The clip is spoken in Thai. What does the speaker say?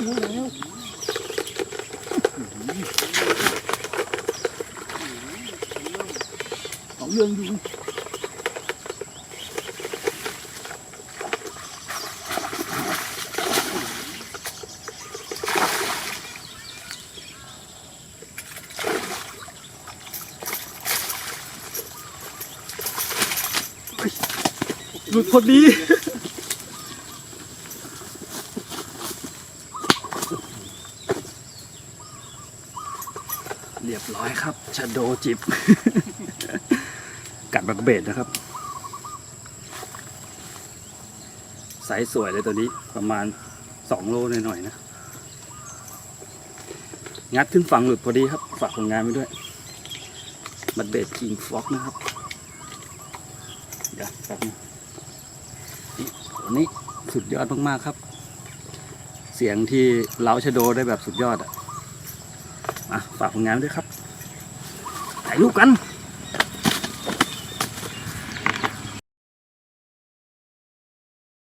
เอาเรื่องดูหลุดพอดี เรียบร้อยครับชาโดจิบ กัดบักเบดนะครับไซส์สวยเลยตัวนี้ประมาณสองโลหน่อยๆนะ งัดขึ้นฝั่งหลุดพอดีครับ ฝากผลงานไว้ด้วย บักเบดคิงฟ็อกนะครับ เดี๋ยวแป๊บนึงตัวนี้สุดยอดมากๆครับ เสียงที่เล้าชาโดได้แบบสุดยอดอะ มาฝากผลงานด้วยครับถ่ายรูปกัน